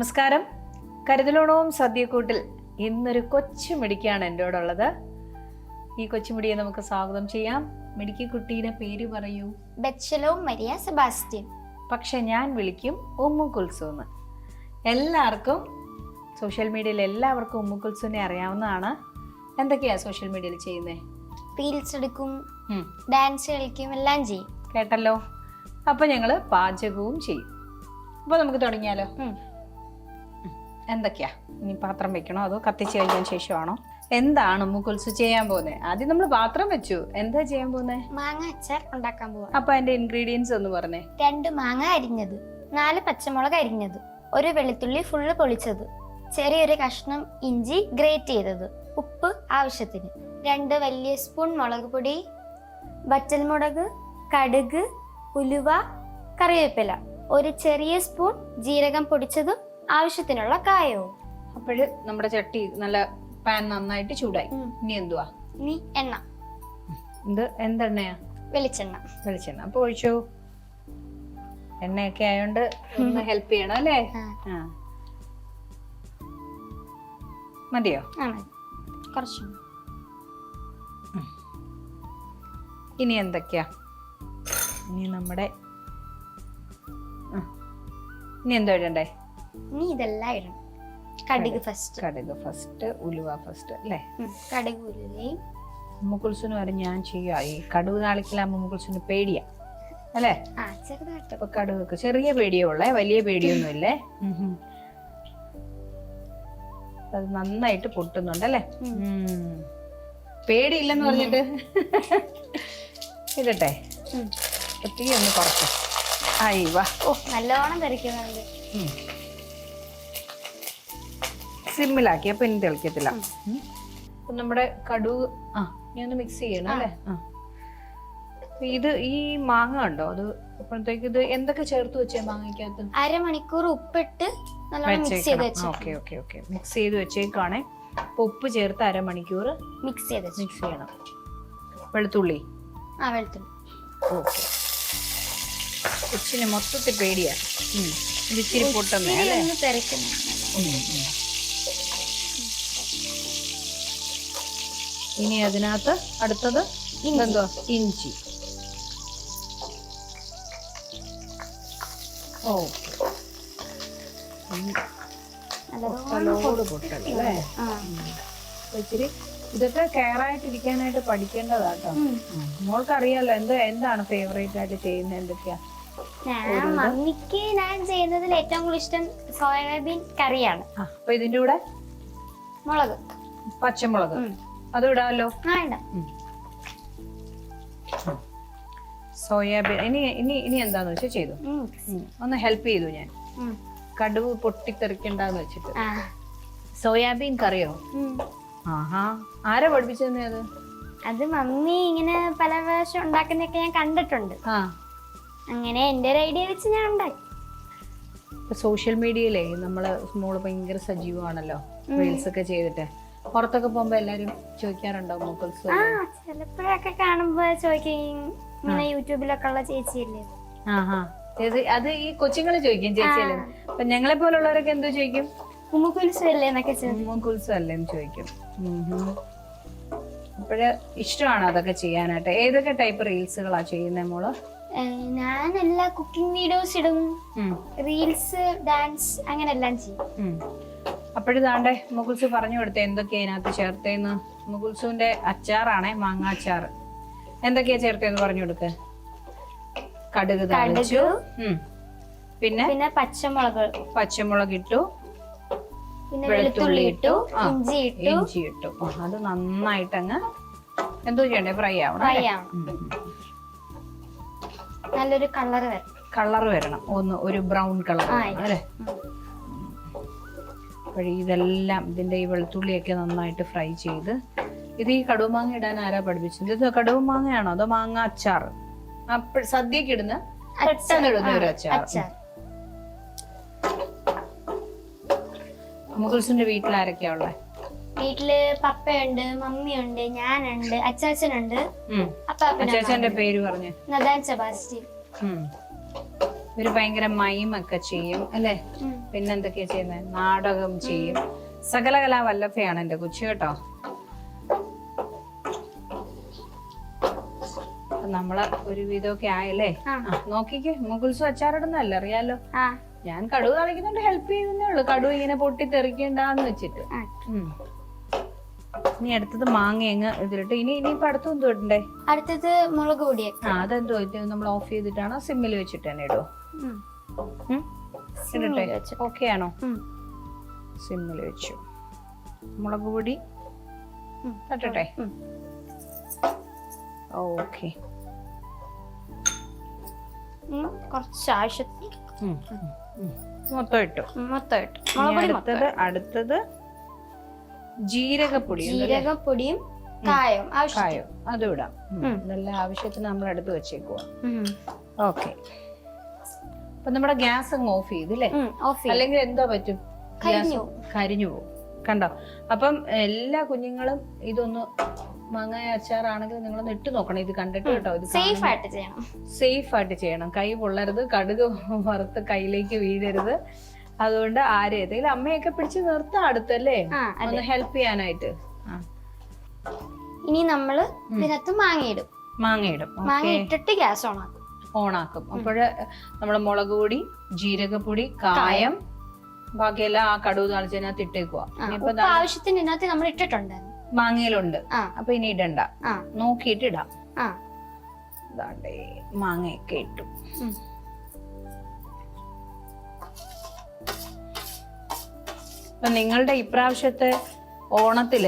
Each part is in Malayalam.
നമസ്കാരം. കരുതലോണവും സദ്യക്കൂട്ടിൽ ഇന്നൊരു കൊച്ചു മിടിക്കാണ് എന്റെ കൂടെ ഉള്ളത് ഈ കൊച്ചുമിടിയെ നമുക്ക് സ്വാഗതം ചെയ്യാം. മിടിക്ക് കുട്ടിയുടെ പേര് പറയൂ. ബെച്ചലോ മരിയ സെബാസ്റ്റ്യൻ. പക്ഷെ ഞാൻ വിളിക്കും ഉമ്മുക്കുൽസുന്ന് എല്ലാവർക്കും സോഷ്യൽ മീഡിയയിൽ എല്ലാവർക്കും ഉമ്മു അറിയാവുന്നതാണ്. എന്തൊക്കെയാ സോഷ്യൽ മീഡിയയിൽ ചെയ്യുന്നത് റീൽസ് എടുക്കും ഡാൻസ് കളിക്കും എല്ലാം ചെയ്യും. കേട്ടല്ലോ. അപ്പൊ ഞങ്ങൾ പാചകവും ചെയ്യും. അപ്പൊ നമുക്ക് തുടങ്ങിയാലോ. എന്തൊക്കെയാ? ഇനി പാത്രം വെക്കണോ അതോ കത്തിച്ച് കഴിഞ്ഞതിന് ശേഷമാണോ? എന്താണ് മുകുൽസ് ചെയ്യാൻ പോകുന്നത് ആദ്യം നമ്മൾ പാത്രം വെച്ചു. എന്താ ചെയ്യാൻ പോകുന്നത് മാങ്ങ അച്ചാർ ഉണ്ടാക്കാൻ പോവാ. അപ്പൊ അതിന്റെ ഇൻഗ്രീഡിയൻസ് ഒന്ന് പറഞ്ഞേ. രണ്ട് മാങ്ങ അരിഞ്ഞത് നാല് പച്ചമുളക് അരിഞ്ഞത് ഒരു വെളുത്തുള്ളി ഫുള്ള് പൊളിച്ചത് ചെറിയൊരു കഷ്ണം ഇഞ്ചി ഗ്രേറ്റ് ചെയ്തത് ഉപ്പ് ആവശ്യത്തിന് രണ്ട് വലിയ സ്പൂൺ മുളക് പൊടി വറ്റൽമുളക് കടുക് ഉലുവ കറിവേപ്പില ഒരു ചെറിയ സ്പൂൺ ജീരകം പൊടിച്ചതും ആവശ്യത്തിനുള്ള കായവും. അപ്പോഴ് നമ്മുടെ ചട്ടി നല്ല പാൻ നന്നായിട്ട് ചൂടായി. ഇനി എന്തുവാ? ഇനി എണ്ണ. എന്ത് എന്തെണ്ണയാ? വെളിച്ചെണ്ണ. വെളിച്ചെണ്ണ. അപ്പൊ ഒഴിച്ചോ. എണ്ണയൊക്കെ ആയോണ്ട് ഒന്ന് ഹെൽപ്പ് ചെയ്യണം അല്ലേ? മതിയോ? കുറച്ച്. ഇനി എന്തൊക്കെയാ? ഇനി നമ്മുടെ ഇനി എന്താ ഇടണ്ടേ ഇനി ഇതെല്ലാം ഇടണം. കടുക് ഫസ്റ്റ് കടുക് ഫസ്റ്റ് ഉലുവ ഫസ്റ്റ് അല്ലേ? കടുക് ഉലുവയും. മുക്കുൾസിന് വരെ ഞാൻ ചെയ്യാ. ഈ കടുക് താളിക്കലാകുമ്പോ മുക്കുൾസിന് പേടിയാ. അല്ലേ? അപ്പൊ കടുകൊക്കെ ചെറിയ പേടിയേ ഉള്ളേ വലിയ പേടിയൊന്നും ഇല്ലേ. അത് നന്നായിട്ട് പൊട്ടുന്നുണ്ട് അല്ലേ. പേടിയില്ലെന്ന് പറഞ്ഞിട്ട്? ഇടട്ടെ. തീ ഒന്ന് കുറച്ച് ആയി വാ. ഓ. നല്ലോണം തെറിക്കുന്നുണ്ട്. സിമ്മിലാക്കി അപ്പൊ ഇനി തിളക്കത്തില്ല. നമ്മുടെ കടു ആ. ഞാൻ ഒന്ന് മിക്സ് ചെയ്യണം അല്ലേ? ഇത് ഈ മാങ്ങ ഉണ്ടോ? അത് അപ്പോഴത്തേക്ക് ഇത് എന്തൊക്കെ ചേർത്ത് വെച്ചേ മാങ്ങയ്ക്കകത്ത്? അരമണിക്കൂർ ഉപ്പിട്ട് നല്ലോണം മിക്സ് ചെയ്ത് വെച്ചു ഓക്കെ ഓക്കെ ഓക്കെ. മിക്സ് ചെയ്ത് വെച്ചേക്കാണേ അപ്പൊ ഉപ്പ് ചേർത്ത് അരമണിക്കൂർ മിക്സ് ചെയ്ത് മിക്സ് ചെയ്യണം. വെളുത്തുള്ളി? ആ വെളുത്തുള്ളി. ഓക്കെ. കൊച്ചിന് മൊത്തത്തിൽ പേടിയാ. ഇത് ഇച്ചിരി പൊട്ടുന്നേ തിരക്കുന്നു അല്ലേ? ഒന്ന് ഇനി അതിനകത്ത് അടുത്തത് എന്തോ ഇഞ്ചി. ഓ. ഇച്ചിരി ഇതൊക്കെ കെയർ ആയിട്ടിരിക്കാനായിട്ട് പഠിക്കേണ്ടതാട്ടോ. മോൾക്ക് അറിയാലോ എന്താ എന്താണ് ഫേവറേറ്റ് ആയിട്ട് ചെയ്യുന്നത് എന്തൊക്കെയാ? ഞാൻ മമ്മിക്ക് ഞാൻ ചെയ്യുന്നതിൽ ഏറ്റവും കൂടുതൽ ഇഷ്ടം സോയാബീൻ കറിയാണ്. അപ്പൊ ഇതിന്റെ കൂടെ? മുളക്. പച്ചമുളക്. അത് ഇടാമല്ലോ സോയാബീൻ ഇനി ഇനി ഇനി എന്താന്ന് വെച്ചാൽ ചെയ്തു. ഒന്ന് ഹെൽപ്പ് ചെയ്തു ഞാൻ. കടുവ് പൊട്ടിത്തെറിക്കണ്ടെന്ന് വെച്ചിട്ട്. സോയാബീൻ കറിയോ? ആഹാ. ആരാ പഠിപ്പിച്ചതന്നെ അത്? അത് മമ്മി ഇങ്ങനെ പല പ്രാവശ്യം ഉണ്ടാക്കുന്നൊക്കെ ഞാൻ കണ്ടിട്ടുണ്ട്. അങ്ങനെ എന്റെ ഒരു ഐഡിയ വെച്ച് ഞാൻ ഉണ്ടാക്കി. സോഷ്യൽ മീഡിയയിലേ നമ്മൾ മോൾ ഭയങ്കര സജീവമാണല്ലോ. റീൽസ് ഒക്കെ ചെയ്തിട്ട്. പുറത്തൊക്കെ പോകുമ്പോ എല്ലാരും ചോദിക്കാറുണ്ടോ മുക്കൾസ് ആ ചിലപ്പോഴൊക്കെ കാണുമ്പോ ചോദിക്കും ഇങ്ങനെ യൂട്യൂബിലൊക്കെ ഉള്ള ചേച്ചിയല്ലേ? അല്ലേ ഇത് അത് ഈ കൊച്ചുങ്ങൾ ചോദിക്കും ചേച്ചിയല്ലേ? അപ്പൊ ഞങ്ങളെ പോലുള്ളവരൊക്കെ എന്തോ ചോദിക്കും? ഉമ്മുക്കുലിസല്ലേ എന്നൊക്കെ ചോദിക്കും. മുക്കുൾസ് അല്ലേന്ന് ചോദിക്കും. അപ്പോഴ് ഇഷ്ടമാണ് അതൊക്കെ ചെയ്യാനായിട്ട്? ഏതൊക്കെ ടൈപ്പ് റീൽസുകളാ ചെയ്യുന്നേ മോൾ? ഞാൻ എല്ലാ കുക്കിംഗ് വീഡിയോസ് ഇടും. റീൽസ് ഡാൻസ് അങ്ങനെ എല്ലാം ചെയ്യും. അപ്പോഴിതാണ്ടേ മുകുൽസു പറഞ്ഞു കൊടുത്തേ എന്തൊക്കെയാ ഇതിനകത്ത് ചേർത്തേന്ന്? മുകുൽസുവിന്റെ അച്ചാറാണേ മാങ്ങ അച്ചാർ എന്തൊക്കെയാ ചേർത്തേന്ന് പറഞ്ഞു കൊടുക്ക? കടുക് താളിച്ചു. പിന്നെ? പിന്നെ പച്ചമുളക്. പച്ചമുളക് ഇട്ടു. പിന്നെ വെളുത്തുള്ളി വെളുത്തുള്ളി ഇട്ടു. ഇഞ്ചി ഇട്ടു. ഇഞ്ചി ഇട്ടു. അത് നന്നായിട്ട് അങ്ങ് എന്തോ ചെയ്യണ്ടേ? ഫ്രൈ ആവണം ഫ്രൈ ആവണം. നല്ലൊരു കളർ വരണം. കളർ വരണം. ഒന്ന് ഒരു ബ്രൗൺ കളർ അല്ലേ? അപ്പോഴേ ഇതെല്ലാം ഇതിന്റെ ഈ വെളുത്തുള്ളിയൊക്കെ നന്നായിട്ട് ഫ്രൈ ചെയ്ത് ഇത് ഈ കടുമാങ്ങ ഇടാൻ ആരാ പഠിപ്പിച്ചത്? ഇത് കടുമാങ്ങയാണോ അതോ മാങ്ങ അച്ചാർ? സദ്യക്ക് ഇടുന്ന പെട്ടെന്ന് ഇടുന്ന ഒരു അച്ചാർ. മുകുൽസിന്റെ വീട്ടിൽ ആരൊക്കെയാ ഉള്ളത് വീട്ടിൽ പപ്പയുണ്ട് മമ്മിയുണ്ട് ഞാനുണ്ട് അച്ചാച്ചനുണ്ട്. അച്ചാച്ചന്റെ പേര് പറഞ്ഞു. Nathan Sebastian. ഉം. ഇവർ ഭയങ്കര മൈമൊക്കെ ചെയ്യും അല്ലേ. പിന്നെന്തൊക്കെയാ ചെയ്യുന്നത് നാടകം ചെയ്യും. സകലകലാ വല്ലഭയാണ് എന്റെ കൊച്ചു കേട്ടോ. നമ്മളെ നമ്മൾ ഒരു വിധമൊക്കെ ആയല്ലേ നോക്കിക്കേ. മുകുൽസും അച്ചാറിടുന്നല്ലേ അറിയാലോ? ഞാൻ കടുവ് കളിക്കുന്നുണ്ട് ഹെൽപ്പ് ചെയ്യുന്നേ ഉള്ളു. കടുവ് ഇങ്ങനെ പൊട്ടി തെറിക്കണ്ടെന്ന് വെച്ചിട്ട്. ഇനി അടുത്തത് മാങ്ങ അങ്ങ് ഇതിലിട്ട്. ഇനി ഇപ്പൊ അടുത്ത് എന്തോ ഇടണ്ടേ? അടുത്തത് മുളക് പൊടിയൊക്കെ. ആ അതെന്തോ നമ്മൾ ഓഫ് ചെയ്തിട്ടാണോ? സിമ്മിൽ വെച്ചിട്ട് തന്നെ ഇടോ ഉം. ഉം? സിമ്മിൽ ഇടട്ടെ. ഓക്കെ ആണോ. സിമ്മിൽ വെച്ചു. മുളക് പൊടി. തട്ടട്ടെ. ഓക്കെ. കുറച്ച് ആവശ്യത്തിൽ മൊത്തം ഇട്ടു. മൊത്തം ഇട്ടു. അടുത്തത് അടുത്തത് ജീരകപ്പൊടി? ജീരകപ്പൊടിയും കായം കായം. അതും ഇടാം. ഇതെല്ലാം ആവശ്യത്തിന് നമ്മൾ എടുത്ത് വെച്ചേക്കുവാ. ഉം. ഓക്കെ അപ്പൊ നമ്മുടെ ഗ്യാസ് അങ്ങ് ഓഫ് ചെയ്തില്ലേ ഓഫ് ചെയ്യും അല്ലെങ്കിൽ എന്തോ പറ്റും. കരിഞ്ഞു ഗ്യാസ് കരിഞ്ഞു പോകും. കണ്ടോ? അപ്പം എല്ലാ കുഞ്ഞുങ്ങളും ഇതൊന്ന് മാങ്ങായ അച്ചാറാണെങ്കിൽ നിങ്ങളൊന്ന് ഇട്ട് നോക്കണം. ഇത് കണ്ടിട്ട് കേട്ടോ ഇത് സേഫ് ആയിട്ട് ചെയ്യണം. സേഫ് ആയിട്ട് ചെയ്യണം. കൈ പൊള്ളരുത് കടുക് വറുത്ത് കയ്യിലേക്ക് വീഴരുത്. അതുകൊണ്ട് ആരെ ഏതെങ്കിലും അമ്മയൊക്കെ പിടിച്ച് നിർത്താം അടുത്തല്ലേ? ഒന്ന് ഹെൽപ്പ് ചെയ്യാനായിട്ട്. ഇനി നമ്മൾ ഇതിനകത്ത് മാങ്ങയിടും. മാങ്ങ ഇടും മാങ്ങ ഇട്ടിട്ട് ഗ്യാസ് ഓൺ ആക്കും. ഓണാക്കും. അപ്പോഴ് നമ്മൾ മുളക് പൊടി ജീരകപ്പൊടി കായം ബാക്കിയെല്ലാം ആ കടുവ് താളിച്ചതിനകത്ത് ഇട്ടേക്കുക ഇനിയിപ്പോ ആവശ്യത്തിന് ഇതിനകത്ത് നമ്മൾ ഇട്ടിട്ടുണ്ട്. മാങ്ങയിലുണ്ട്. അപ്പൊ ഇനി ഇടണ്ട. നോക്കിയിട്ട് ഇടാം. ഇതാണ്ടേ മാങ്ങയൊക്കെ ഇട്ടു. അപ്പൊ നിങ്ങളുടെ ഇപ്രാവശ്യത്തെ ഓണത്തിൽ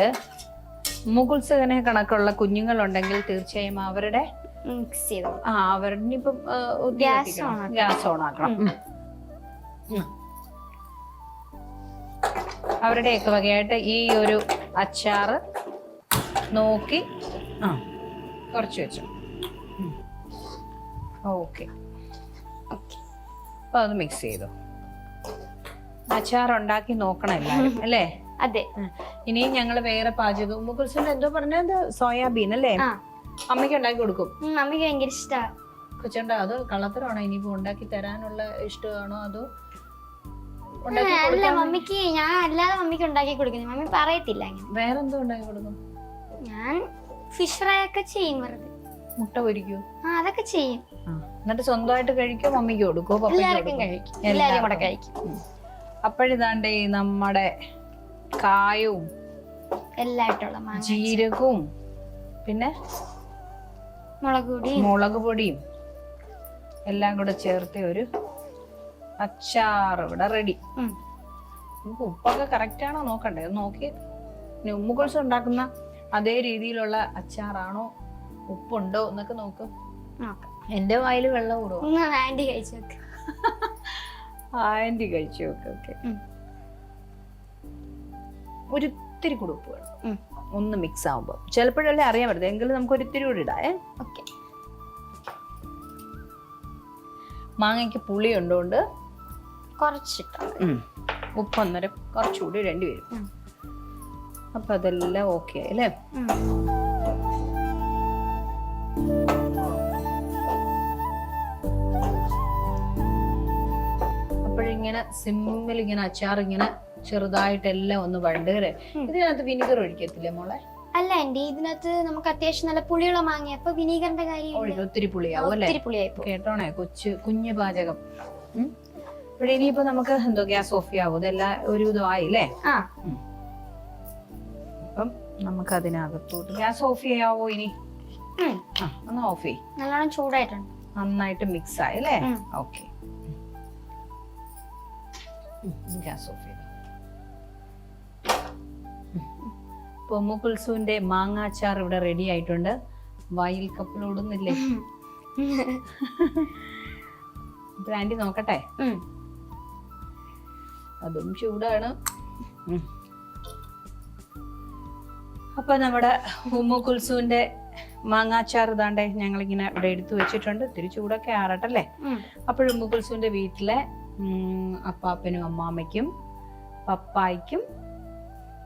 മുകുത്സകനെ കണക്കുള്ള കുഞ്ഞുങ്ങളുണ്ടെങ്കിൽ തീർച്ചയായും അവരുടെ മിക്സ് ചെയ്തു ആ അവരുടെ ഇപ്പം ആക്കണം. ഗ്യാസ് ഓൺ ആക്കണം. അവരുടെയൊക്കെ വകയായിട്ട് ഈ ഒരു അച്ചാറ് നോക്കി ആ കുറച്ച് വെച്ചു. ഓക്കെ. അപ്പൊ അത് മിക്സ് ചെയ്തു. അച്ചാർ ഉണ്ടാക്കി നോക്കണം എല്ലാവരും അല്ലേ? അതെ. ഇനി ഇനിയും ഞങ്ങൾ വേറെ പാചകം കുറിച്ച് എന്തോ പറഞ്ഞത്? സോയാബീൻ അല്ലേ? അമ്മയ്ക്ക് ഉണ്ടാക്കി കൊടുക്കും. ഉം, അമ്മയ്ക്ക് ഭയങ്കര ഇഷ്ടാ. കൊച്ചുണ്ട? അതോ കള്ളത്തരമാണോ ഇനിയിപ്പോ ഉണ്ടാക്കി തരാനുള്ള ഇഷ്ടമാണോ? അതോ ഉണ്ടാക്കി അല്ല കൊടുക്കാൻ മമ്മിക്ക് ഞാൻ അല്ലാതെ മമ്മിക്ക് ഉണ്ടാക്കി കൊടുക്കുന്നു മമ്മി പറയത്തില്ല അങ്ങനെ. വേറെന്തോ ഉണ്ടാക്കി കൊടുക്കും? ഞാൻ ഫിഷ് ഫ്രൈ ഒക്കെ ചെയ്യും വെറുതെ. മുട്ട പൊരിക്കൂ ആ അതൊക്കെ ചെയ്യും. എന്നിട്ട് സ്വന്തമായിട്ട് കഴിക്കോ മമ്മിക്ക് കൊടുക്കോ എല്ലാവർക്കും കഴിക്കും. എല്ലാരും കൂടെ കഴിക്കും. അപ്പോഴിതാണ്ട് ഈ നമ്മുടെ കായവും എല്ലായിട്ടുള്ള മാങ്ങ ജീരകവും പിന്നെ മുളക് പൊടി മുളക് പൊടിയും എല്ലാം കൂടെ ചേർത്ത് ഒരു അച്ചാർ ഇവിടെ റെഡി. നമുക്ക് ഉപ്പൊക്കെ കറക്റ്റ് ആണോ നോക്കണ്ടേ? നോക്കി പിന്നെ ഉണ്ടാക്കുന്ന അതേ രീതിയിലുള്ള അച്ചാറാണോ ഉപ്പുണ്ടോ എന്നൊക്കെ നോക്ക്. നോക്കാം. എന്റെ വായിൽ വെള്ളം കൂടും ആന്റി കഴിച്ചു നോക്ക്. ആന്റി കഴിച്ചു ഓക്കെ ഓക്കെ ഒരിത്തിരി കൂടെ ഉപ്പ് വേണം. ഒന്ന് മിക്സ് ആവുമ്പോൾ ചിലപ്പോഴല്ലേ അറിയാൻ പറ്റും എങ്കിലും നമുക്ക് ഒരിത്തിരി കൂടി ഇടാം ഓക്കെ. മാങ്ങയ്ക്ക് പുളി ഉണ്ടോണ്ട്? കുറച്ചിട്ടോ ഉപ്പ് അന്നേരം കുറച്ചുകൂടി ഇടേണ്ടി വരും. അപ്പൊ അതെല്ലാം ഓക്കെ ആയി അല്ലേ? അപ്പോഴിങ്ങനെ സിമ്മിൽ ഇങ്ങനെ അച്ചാർ ഇങ്ങനെ ചെറുതായിട്ടെല്ലാം ഒന്ന് വണ്ടുകരെ ഉം. ഇതിനകത്ത് വിനിഗർ ഒഴിക്കത്തില്ലേ മോളെ? അല്ല ആന്റി ഇതിനകത്ത് നമുക്ക് അത്യാവശ്യം നല്ല പുളിയുള്ള മാങ്ങ അപ്പൊ വിനീഗറിന്റെ കാര്യം ഒത്തിരി പുളിയാവും അല്ലേ? കേട്ടോണേ? കൊച്ചു കുഞ്ഞു പാചകം. ഇവിടെ ഇനിയിപ്പോ നമുക്ക് എന്തോ ഗ്യാസ് ഓഫ് ചെയ്യാവും? ഇതെല്ലാം ഒരു ആ. അപ്പം നമുക്ക് അതിനകത്തോട്ട് ഗ്യാസ് ഓഫ് ചെയ്യാവോ ഇനി? ഒന്ന് ഓഫ് ചെയ് നല്ലോണം ചൂടായിട്ടുണ്ട്. നന്നായിട്ട് മിക്സ് ആയി അല്ലേ. ഓക്കെ ഗ്യാസ് ഓഫ് ചെയ്തു? പൊമ്മുക്കുൽസുവിന്റെ മാങ്ങാച്ചാർ ഇവിടെ റെഡി ആയിട്ടുണ്ട്. വായിൽ കപ്പിലോടുന്നില്ലേ ബ്രാൻഡി നോക്കട്ടെ? അതും ചൂടാണ്. അപ്പൊ നമ്മുടെ ഉമ്മുക്കുൽസുവിന്റെ മാങ്ങാച്ചാർ ഇതാണ്ടേ ഞങ്ങളിങ്ങനെ ഇവിടെ എടുത്തു വെച്ചിട്ടുണ്ട്. ഇത്തിരി ചൂടൊക്കെ ആറട്ടല്ലേ? അപ്പോഴും ഉമ്മുക്കുൽസുവിന്റെ വീട്ടിലെ അപ്പാപ്പനും അമ്മാമ്മയ്ക്കും പപ്പായ്ക്കും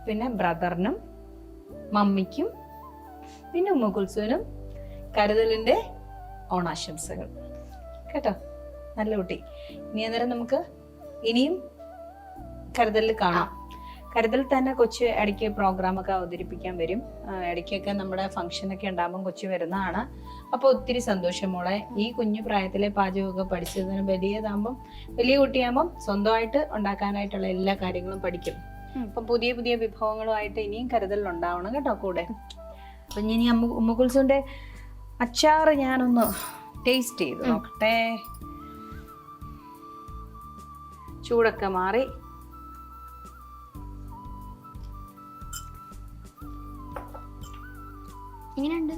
പിന്നെ ബ്രദറിനും മമ്മിക്കും പിന്നെ ഉമ്മുക്കുൽസുവിനും കരുതലിന്റെ ഓണാശംസകൾ. കേട്ടോ? നല്ല കുട്ടി. ഇനി അന്നേരം നമുക്ക് ഇനിയും കരുതലിൽ കാണാം. കരുതൽ തന്നെ കൊച്ചു ഇടയ്ക്ക് പ്രോഗ്രാമൊക്കെ അവതരിപ്പിക്കാൻ വരും. ഇടയ്ക്കൊക്കെ നമ്മുടെ ഫംഗ്ഷൻ ഒക്കെ ഉണ്ടാകുമ്പോൾ കൊച്ചു വരുന്നതാണ്. അപ്പോൾ ഒത്തിരി സന്തോഷം മോളെ. ഈ കുഞ്ഞു പ്രായത്തിലെ പാചകമൊക്കെ പഠിച്ചതിന് വലിയതാകുമ്പം വലിയ കുട്ടിയാകുമ്പം സ്വന്തമായിട്ട് ഉണ്ടാക്കാനായിട്ടുള്ള എല്ലാ കാര്യങ്ങളും പഠിക്കും. അപ്പം പുതിയ പുതിയ വിഭവങ്ങളുമായിട്ട് ഇനിയും കരുതൽ ഉണ്ടാവണം കേട്ടോ കൂടെ. അപ്പം ഇനി അമ്മ ഉമ്മകുൽസുവിന്റെ അച്ചാറ് ഞാനൊന്ന് ടേസ്റ്റ് ചെയ്ത് നോക്കട്ടെ. ചൂടൊക്കെ മാറി. ഇങ്ങനെയുണ്ട്.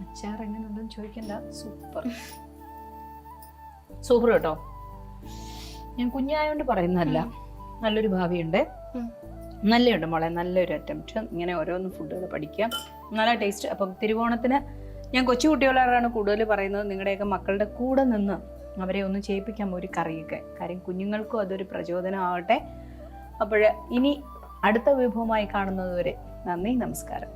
അച്ചാർ എങ്ങനെയുണ്ടെന്ന് ചോദിക്കണ്ട. സൂപ്പർ. സൂപ്പർ കേട്ടോ. ഞാൻ കുഞ്ഞായോണ്ട് പറയുന്നതല്ല. നല്ലൊരു ഭാവിയുണ്ട്. നല്ലയുണ്ട് മോളെ നല്ലൊരു അറ്റംപ്റ്റ് ഇങ്ങനെ ഓരോന്ന് ഫുഡുകൾ പഠിക്കാം നല്ല ടേസ്റ്റ് അപ്പം തിരുവോണത്തിന് ഞാൻ കൊച്ചു കുട്ടികളോടാണ് കൂടുതൽ പറയുന്നത് നിങ്ങളുടെയൊക്കെ മക്കളുടെ കൂടെ നിന്ന് അവരെ ഒന്ന് ചെയ്യിപ്പിക്കാം ഒരു കറിയൊക്കെ. കാര്യം കുഞ്ഞുങ്ങൾക്കും അതൊരു പ്രചോദനമാവട്ടെ അപ്പോൾ ഇനി അടുത്ത വിഭവമായി കാണുന്നതുവരെ നന്ദി നമസ്കാരം.